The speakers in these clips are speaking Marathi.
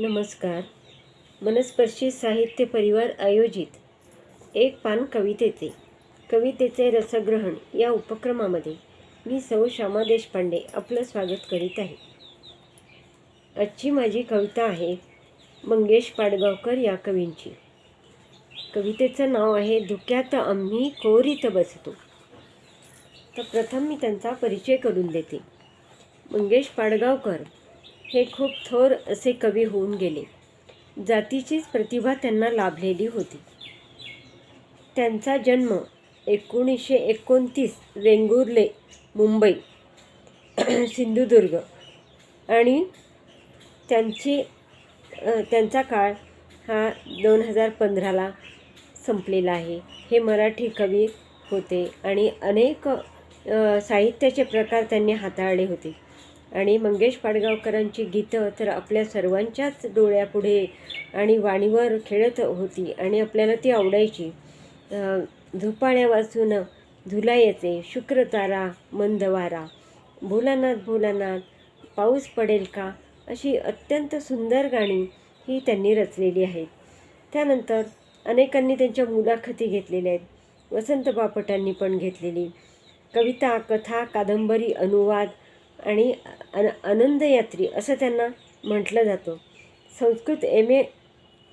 नमस्कार. मनस्पर्शी साहित्य परिवार आयोजित एक पान कवितेचे कवितेचे रसग्रहण या उपक्रमामध्ये मी सौ श्यामा देशपांडे आपलं स्वागत करीत आहे. आजची माझी कविता आहे मंगेश पाडगावकर या कवींची. कवितेचं नाव आहे धुक्यात आम्ही कोरीत बसतो. तर प्रथम मी त्यांचा परिचय करून देते. मंगेश पाडगावकर हे खूप थोर असे कवी होऊन गेले. जातीचीच प्रतिभा त्यांना लाभलेली होती. त्यांचा जन्म एकोणीसशे एकोणतीस वेंगुर्ले मुंबई सिंधुदुर्ग आणि त्यांची त्यांचा काळ हा दोन हजार पंधराला संपलेला आहे. हे मराठी कवी होते आणि अनेक साहित्याचे प्रकार त्यांनी हाताळले होते. आणि मंगेश पाडगावकरांची गीतं तर आपल्या सर्वांच्याच डोळ्यापुढे आणि वाणीवर खेळत होती आणि आपल्याला ती आवडायची. अ, झोपाळ्या वाचून धुलायचे शुक्रतारा मंदवारा भोलानाथ भोलानाथ पाऊस पडेल का? अशी अत्यंत सुंदर गाणी ही त्यांनी रचलेली आहेत. त्यानंतर अनेकांनी त्यांच्या मुलाखती घेतलेल्या आहेत. वसंत बापटांनी पण घेतलेली. कविता कथा कादंबरी अनुवाद आणि अन आनंदयात्री असं त्यांना म्हटलं जातं. संस्कृत एम ए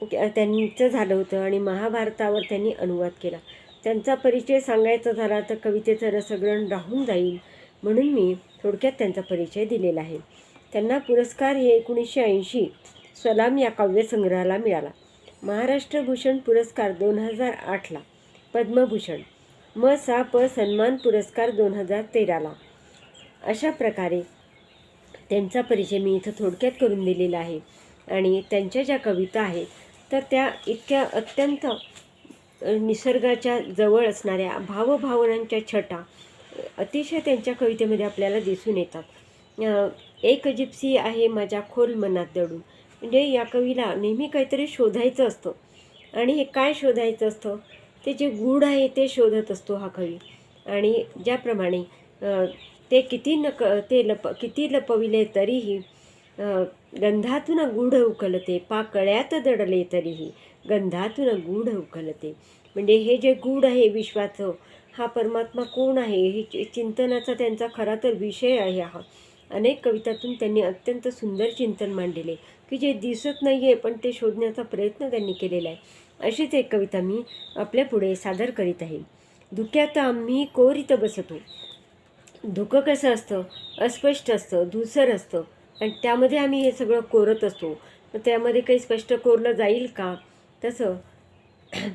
त्यांचं झालं होतं आणि महाभारतावर त्यांनी अनुवाद केला. त्यांचा परिचय सांगायचा झाला तर कवितेचं रसग्रहण राहून जाईल म्हणून मी थोडक्यात त्यांचा परिचय दिलेला आहे. त्यांना पुरस्कार हे एकोणीसशे ऐंशी सलाम या काव्यसंग्रहाला मिळाला. महाराष्ट्र भूषण पुरस्कार दोन हजार आठला. पद्मभूषण. म सा प सन्मान पुरस्कार दोन हजार तेराला. अशा प्रकारे त्यांचा परिचय मी इथं थोडक्यात करून दिलेला आहे. आणि त्यांच्या ज्या कविता आहेत तर त्या इतक्या अत्यंत निसर्गाच्या जवळ असणाऱ्या भावभावनांच्या छटा अतिशय त्यांच्या कवितेमध्ये आपल्याला दिसून येतात. एक जिप्सी आहे माझ्या खोल मनात दडून. म्हणजे या कवीला नेहमी काहीतरी शोधायचं असतं. आणि हे काय शोधायचं असतं? ते जे गूढ आहे ते शोधत असतो हा कवी. आणि ज्याप्रमाणे ते किती नक ते लप किती लपविले तरीही गंधातून गूढ उकलते पाकळ्यात दडले तरीही गंधातून गूढ उकलते. म्हणजे हे जे गूढ आहे विश्वाचं हा परमात्मा कोण आहे हे चिंतनाचा त्यांचा खरा तर विषय आहे हा. अनेक कवितातून त्यांनी अत्यंत सुंदर चिंतन मांडलेले की जे दिसत नाही आहे पण ते शोधण्याचा प्रयत्न त्यांनी केलेला आहे. अशीच एक कविता मी आपल्यापुढे सादर करीत आहे. धुक्यात आम्ही कोरीत बसतो धुकं कसं असतं? अस्पष्ट असतं धुसर असतं. आणि त्यामध्ये आम्ही हे सगळं कोरत असतो. तर त्यामध्ये काही स्पष्ट कोरलं जाईल का? तसं.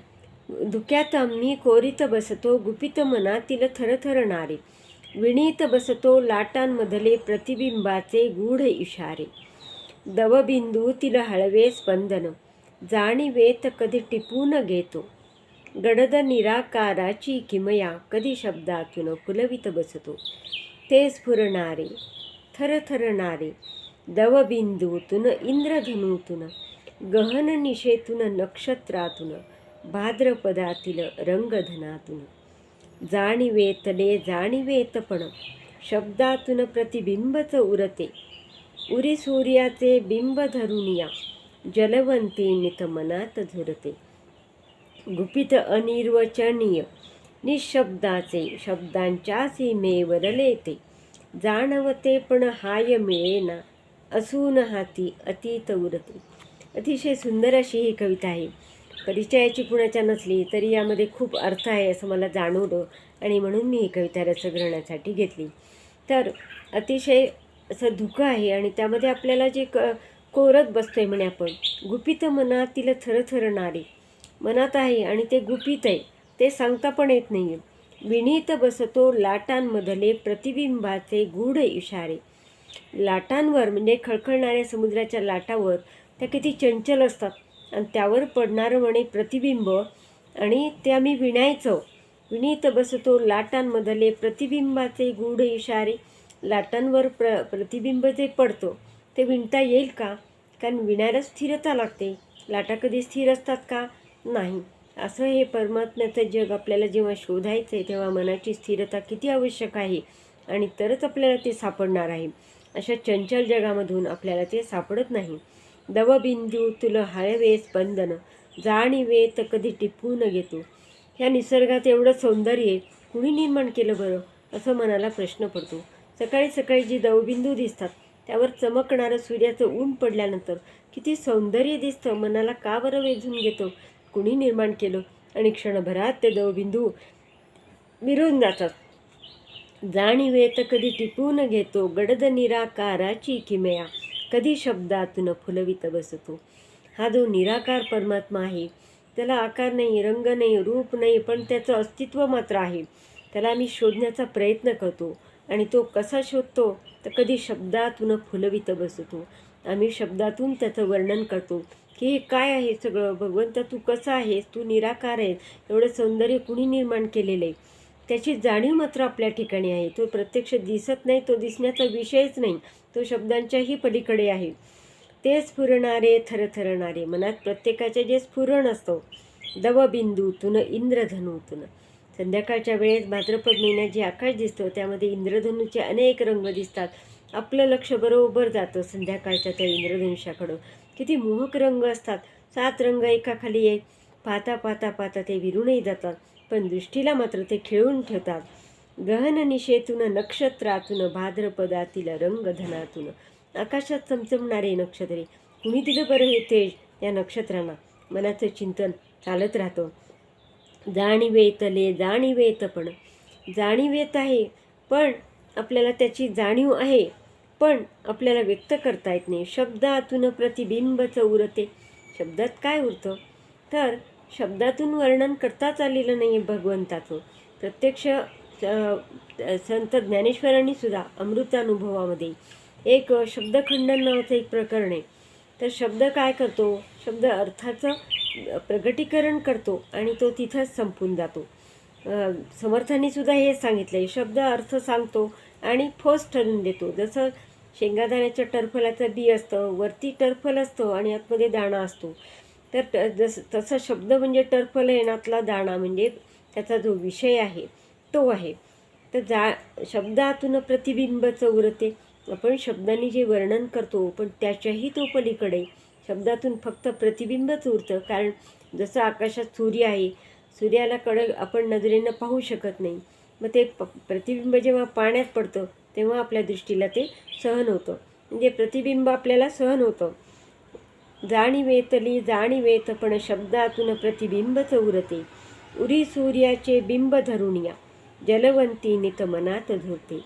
धुक्यात आम्ही कोरीत बसतो गुपित मनातील थरथरणारे. विणीत बसतो लाटांमधले प्रतिबिंबाचे गूढ इशारे. दवबिंदू तिला हळवे स्पंदन. जाणीवेत कधी टिपून घेतो. गडद निराकाराची किमया कधी शब्दातून फुलवित बसतो. ते स्फुरणारे थरथरणारे दवबिंदूतून इंद्रधनूतून गहन निशेतून नक्षत्रातून भाद्रपदातील रंगधनातून. जाणीवेतले जाणीवेतपण शब्दातून प्रतिबिंबच उरते. उरी सूर्याचे बिंब धरुनिया जलवंती नित मनात झुरते. गुपित अनिर्वचनीय. निशब्दाचे शब्दांच्या सीमेवरले ते. जाणवते पण हाय मिळेना. असून हाती अतीत उरते. अतिशय सुंदर अशी ही कविता आहे. परिचयाची कुणाच्या नसली तरी यामध्ये खूप अर्थ आहे असं मला जाणवलं आणि म्हणून मी ही कविता रसग्रहणासाठी घेतली. तर अतिशय असं धुकं आहे आणि त्यामध्ये आपल्याला जे क कोरत बसतोय म्हणे आपण गुपित मनातील थरथरणारे. मनात आहे आणि ते गुपित आहे ते सांगता पण येत नाही आहे विणीत बसतो लाटांमधले प्रतिबिंबाचे गूढ इशारे. लाटांवर म्हणजे खळखळणाऱ्या समुद्राच्या लाटावर त्या किती चंचल असतात. आणि त्यावर पडणारं म्हणे प्रतिबिंब आणि ते आम्ही विणायचं. विणीत बसतो लाटांमधले प्रतिबिंबाचे गूढ इशारे. लाटांवर प्र प्रतिबिंब जे पडतो ते विणता येईल का? कारण विणायला स्थिरता लागते. लाटा कधी स्थिर असतात का? नाही. असं हे परमात्म्याचं जग आपल्याला जेव्हा शोधायचं आहे तेव्हा मनाची स्थिरता किती आवश्यक आहे आणि तरच आपल्याला ते सापडणार आहे. अशा चंचल जगामधून आपल्याला ते सापडत नाही. दवबिंदू तुला हळवे स्पंदन जाणीवे तर कधी टिपवून घेतो. ह्या निसर्गात एवढं सौंदर्य आहे कुणी निर्माण केलं बरं? असं मनाला प्रश्न पडतो. सकाळी सकाळी जी दवबिंदू दिसतात त्यावर चमकणारं सूर्याचं ऊन पडल्यानंतर किती सौंदर्य दिसतं मनाला का बरं वेधून घेतो? कुणी निर्माण केलं आणि क्षणभरात ते दवबिंदू मिरून जातात. जाणीवे तर कधी टिपून घेतो गडद निराकाराची किमया. कधी शब्दातून फुलवित बसतो. हा जो निराकार परमात्मा आहे त्याला आकार नाही रंग नाही रूप नाही पण त्याचं अस्तित्व मात्र आहे. त्याला आम्ही शोधण्याचा प्रयत्न करतो आणि तो कसा शोधतो तर कधी शब्दातून फुलवित बसतो. आम्ही शब्दातून त्याचं वर्णन करतो. की हे काय आहे सगळं? भगवंत तू कसा आहेस? तू निराकार आहेस. एवढं सौंदर्य कुणी निर्माण केलेलं आहे? त्याची जाणीव मात्र आपल्या ठिकाणी आहे. तो प्रत्यक्ष दिसत नाही तो दिसण्याचा विषयच नाही. तो शब्दांच्याही पलीकडे आहे. ते स्फुरणारे थरथरणारे. मनात प्रत्येकाचे जे स्फुरण असतं दवबिंदूतून इंद्रधनूतून संध्याकाळच्या वेळेस भाद्रपद महिन्यात जे आकाश दिसतो त्यामध्ये इंद्रधनुचे अनेक रंग दिसतात. आपलं लक्ष बरोबर जातं संध्याकाळच्या त्या इंद्रधनुष्याकडं. किती मोहक रंग असतात. सात रंग एकाखाली एक. पाहता पाहता पाहता ते विरूनही जातात. पण दृष्टीला मात्र ते खेळून ठेवतात. गहन निशेतून नक्षत्रातून भाद्रपदातील रंगधनातून. आकाशात चमचमणारे नक्षत्रे. कुणी दिलं बरं हे तेज? या नक्षत्रांना. मनाचं चिंतन चालत राहतं. जाणीवेतले जाणीवेत पण. जाणीवेत आहे पण आपल्याला त्याची जाणीव आहे. पण आपल्याला व्यक्त करता येत नाही. शब्दातून प्रतिबिंबच उरते शब्दात काय उरतं? तर शब्दातून वर्णन करताच आलेलं नाही आहे भगवंताचं. प्रत्यक्ष संत ज्ञानेश्वरांनी सुद्धा अमृतानुभवामध्ये एक शब्दखंडन नावाचं एक प्रकरण आहे. तर शब्द काय करतो? शब्द अर्थाचं प्रगटीकरण करतो आणि तो तिथंच संपून जातो. समर्थांनी सुद्धा हे सांगितलं आहे शब्द अर्थ सांगतो आणि फोस ठरून देतो. जसं शेंगादाण्याच्या टरफलाचं बी असतं वरती टरफल असतं आणि आतमध्ये दाणा असतो. तर जस तसा शब्द म्हणजे टरफल येण्यातला दाणा म्हणजे त्याचा जो विषय आहे तो आहे. तर जा शब्दातून प्रतिबिंबच उरते. आपण शब्दांनी जे वर्णन करतो पण त्याच्याही तो पलीकडे. शब्दातून फक्त प्रतिबिंबच उरतं कारण जसं आकाशात सूर्य आहे सूर्याला कडक आपण नजरेनं पाहू शकत नाही. मग ते प प्रतिबिंब जेव्हा पाण्यात पडतं तेव्हा आपल्या दृष्टीला ते सहन होतं. म्हणजे प्रतिबिंब आपल्याला सहन होतं. जाणीवेतली जाणीवेत पण शब्दातून प्रतिबिंबच उरते. उरी सूर्याचे बिंब धरुणिया जलवंती नित मनात झोरते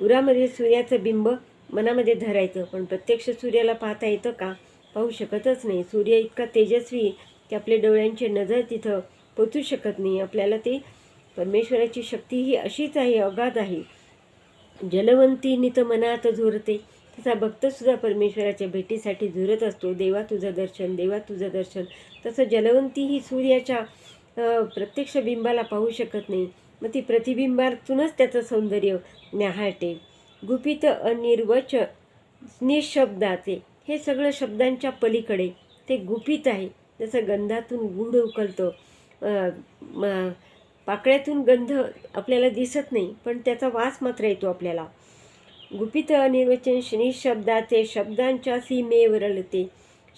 उरामध्ये सूर्याचं बिंब मनामध्ये धरायचं पण प्रत्यक्ष सूर्याला पाहता येतं का? पाहू शकतच नाही. सूर्य इतका तेजस्वी की आपल्या डोळ्यांची नजर तिथं पोचू शकत नाही. आपल्याला ते परमेश्वराची शक्ती ही अशीच आहे अगाध आहे. जलवंती नित मनात झुरते. तसा भक्तसुद्धा परमेश्वराच्या भेटीसाठी झुरत असतो. देवा तुझं दर्शन देवा तुझं दर्शन. तसं जलवंती ही सूर्याच्या प्रत्यक्ष बिंबाला पाहू शकत नाही. मग ती प्रतिबिंबातूनच त्याचं सौंदर्य न्याहाळते. गुपित अनिर्वच निशब्दाचे. हे सगळं शब्दांच्या पलीकडे. ते गुपित आहे. जसं गंधातून गुढ उकलतं. पाकळ्यातून गंध आपल्याला दिसत नाही पण त्याचा वास मात्र येतो आपल्याला. गुपित निर्वचन शनी निशब्दाचे शब्दांच्या सीमेवरलते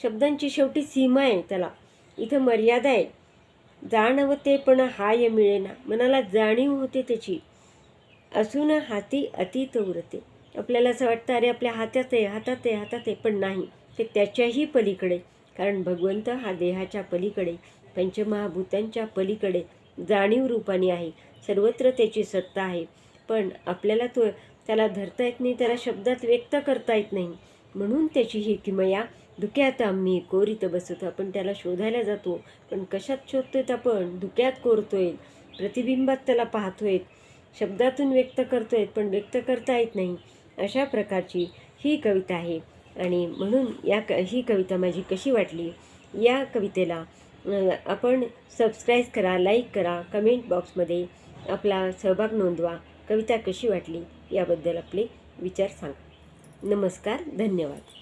शब्दांची शेवटी सीमा आहे त्याला. इथं मर्यादा आहे. जाणवते पण हाय मिळेना. मनाला जाणीव होते त्याची. असून हाती अतीत उरते. आपल्याला असं वाटतं अरे आपल्या हातात आहे हातात आहे हातात आहे पण नाही. ते त्याच्याही पलीकडे. कारण भगवंत हा देहाच्या पलीकडे पंचमहाभूतांच्या पलीकडे. जाणीव रूपाने आहे. सर्वत्र त्याची सत्ता आहे. पण आपल्याला तो त्याला धरता येत नाही त्याला शब्दात व्यक्त करता येत नाही. म्हणून त्याची ही किमया धुक्यात आम्ही कोरीत बसतो आपण त्याला शोधायला जातो. पण कशात शोधतोय आपण? धुक्यात कोरतोय प्रतिबिंबात त्याला पाहतोय शब्दातून व्यक्त करतोय पण व्यक्त करता येत नाही. अशा प्रकारची ही कविता आहे. आणि म्हणून या क ही कविता माझी कशी वाटली? या कवितेला आपण सबस्क्राईब करा लाईक करा कमेंट बॉक्समध्ये आपला सहभाग नोंदवा. कविता कशी वाटली याबद्दल आपले विचार सांगा. नमस्कार धन्यवाद.